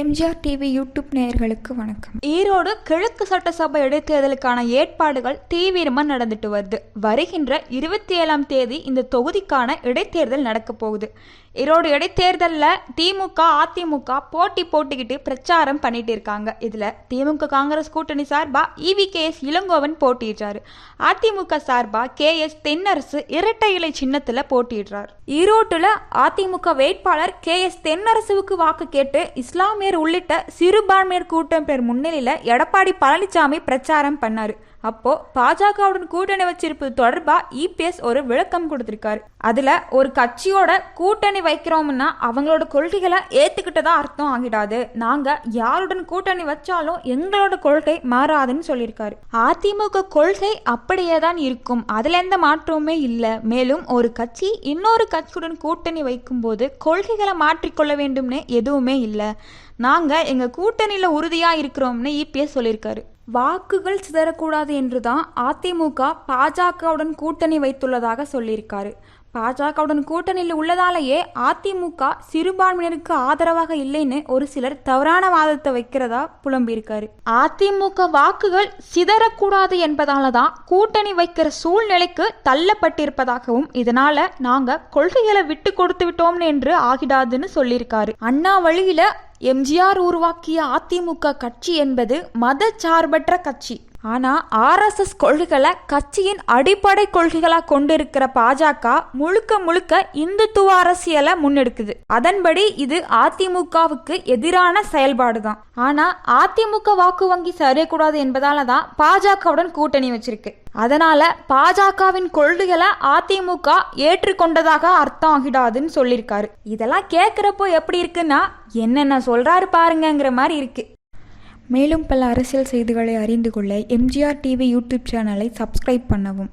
MGR TV YouTube நேயர்களுக்கு வணக்கம். ஈரோடு கிழக்கு சட்டசபை இடைத்தேர்தலுக்கான ஏற்பாடுகள் தீவிரமாக நடந்துட்டு வருது. வருகின்ற இருபத்தி ஏழாம் தேதி இந்த தொகுதிக்கான இடைத்தேர்தல் நடக்க போகுது. ஈரோடு இடைத்தேர்தலில் திமுக அதிமுக போட்டி போட்டுக்கிட்டு பிரச்சாரம் பண்ணிட்டு இருக்காங்க. இதில் திமுக காங்கிரஸ் கூட்டணி சார்பாக இவி கே எஸ் இளங்கோவன் போட்டியிடுறாரு. அதிமுக சார்பாக கே எஸ் தென்னரசு இரட்டை இலை சின்னத்தில் போட்டியிடுறார். ஈரோட்டில் அதிமுக வேட்பாளர் கே எஸ் தென்னரசுவுக்கு வாக்கு கேட்டு இஸ்லாமியர் உள்ளிட்ட சிறுபான்மையர் கூட்டம் பேர் முன்னிலையில் எடப்பாடி பழனிசாமி பிரச்சாரம் பண்ணார். அப்போ பாஜகவுடன் கூட்டணி வச்சிருப்பது தொடர்பா இபிஎஸ் ஒரு விளக்கம் கொடுத்திருக்காரு. அதுல ஒரு கட்சியோட கூட்டணி வைக்கிறோம்னா அவங்களோட கொள்கைகளை ஏத்துக்கிட்டதா அர்த்தம் ஆகிடாது. நாங்க யாருடன் கூட்டணி வச்சாலும் எங்களோட கொள்கை மாறாதுன்னு சொல்லியிருக்காரு. அதிமுக கொள்கை அப்படியே தான் இருக்கும். அதுல எந்த மாற்றமுமே இல்லை. மேலும் ஒரு கட்சி இன்னொரு கட்சியுடன் கூட்டணி வைக்கும்போது கொள்கைகளை மாற்றிக்கொள்ள வேண்டும்னு எதுவுமே இல்லை. நாங்க எங்க கூட்டணியில உறுதியா இருக்கிறோம்னு இபிஎஸ் சொல்லியிருக்காரு. வாக்குகள் சிதறக்கூடாது என்றுதான் அதிமுக பாஜகவுடன் கூட்டணி வைத்துள்ளதாக சொல்லியிருக்காரு. பாஜகவுடன் கூட்டணியில் உள்ளதாலேயே அதிமுக சிறுபான்மையினருக்கு ஆதரவாக இல்லைன்னு ஒரு சிலர் தவறான வாதத்தை வைக்கிறதா புலம்பியிருக்காரு. அதிமுக வாக்குகள் சிதறக்கூடாது என்பதால தான் கூட்டணி வைக்கிற சூழ்நிலைக்கு தள்ளப்பட்டிருப்பதாகவும் இதனால நாங்க கொள்கைகளை விட்டு கொடுத்து விட்டோம்னு என்று ஆகிடாதுன்னு சொல்லியிருக்காரு. அண்ணா வழியில எம்ஜிஆர் உருவாக்கிய அதிமுக கட்சி என்பது மத சார்பற்ற கட்சி. ஆனால் ஆர்எஸ்எஸ் கொள்கைகளை கட்சியின் அடிப்படை கொள்கைகளாக கொண்டிருக்கிற பாஜக முழுக்க முழுக்க இந்துத்துவ அரசியலை முன்னெடுக்குது. அதன்படி இது அதிமுகவுக்கு எதிரான செயல்பாடு தான் ஆனால் அதிமுக வாக்கு வங்கி சரியக்கூடாது என்பதால தான் பாஜகவுடன் கூட்டணி வச்சிருக்கு. அதனால பாஜகவின் கொள்கைகளை அதிமுக ஏற்றுக்கொண்டதாக அர்த்தம் ஆகிடாதுன்னு சொல்லியிருக்காரு. இதெல்லாம் கேட்குறப்போ எப்படி இருக்குன்னா என்னென்ன சொல்றாரு பாருங்கங்கிற மாதிரி இருக்கு. மேலும் பல அரசியல் செய்திகளை அறிந்து கொள்ள எம்ஜிஆர் டிவி யூடியூப் சேனலை சப்ஸ்கிரைப் பண்ணவும்.